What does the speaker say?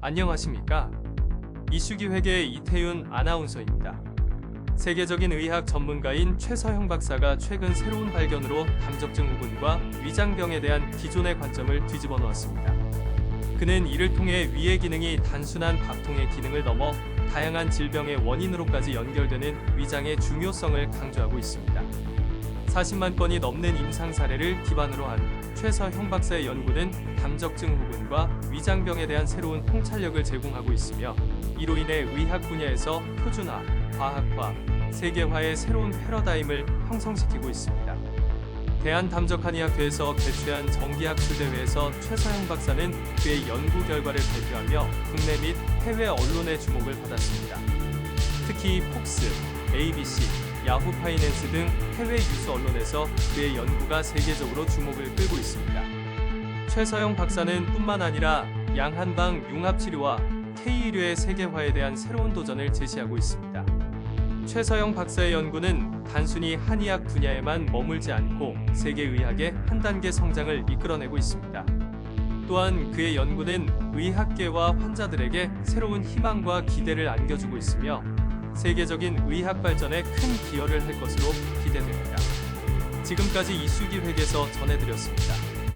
안녕하십니까? 이슈기획의 이태윤 아나운서입니다. 세계적인 의학 전문가인 최서형 박사가 최근 새로운 발견으로 담적증 후군과 위장병에 대한 기존의 관점을 뒤집어 놓았습니다. 그는 이를 통해 위의 기능이 단순한 밥통의 기능을 넘어 다양한 질병의 원인으로까지 연결되는 위장의 중요성을 강조하고 있습니다. 40만 건이 넘는 임상 사례를 기반으로 한 최서형 박사의 연구는 담적증 후군과 위장병에 대한 새로운 통찰력을 제공하고 있으며 이로 인해 의학 분야에서 표준화, 과학화, 세계화의 새로운 패러다임을 형성시키고 있습니다. 대한담적한의학회에서 개최한 정기학술대회에서 최서영 박사는 그의 연구 결과를 발표하며 국내 및 해외 언론의 주목을 받았습니다. 특히 폭스, ABC, 야후 파이낸스 등 해외 유수 언론에서 그의 연구가 세계적으로 주목을 끌고 있습니다. 최서영 박사는 뿐만 아니라 양한방 융합치료와 K의료의 세계화에 대한 새로운 도전을 제시하고 있습니다. 최서영 박사의 연구는 단순히 한의학 분야에만 머물지 않고 세계 의학의 한 단계 성장을 이끌어내고 있습니다. 또한 그의 연구는 의학계와 환자들에게 새로운 희망과 기대를 안겨주고 있으며 세계적인 의학 발전에 큰 기여를 할 것으로 기대됩니다. 지금까지 이슈기획에서 전해드렸습니다.